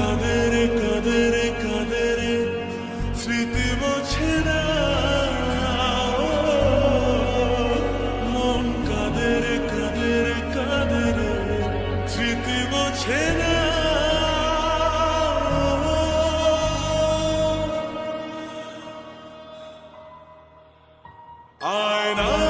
কাদেরে কাদেরে কাদেরে, স্মৃতি বোঝে না মন কাদেরে কাদেরে কাদেরে, স্মৃতি বোঝে না I know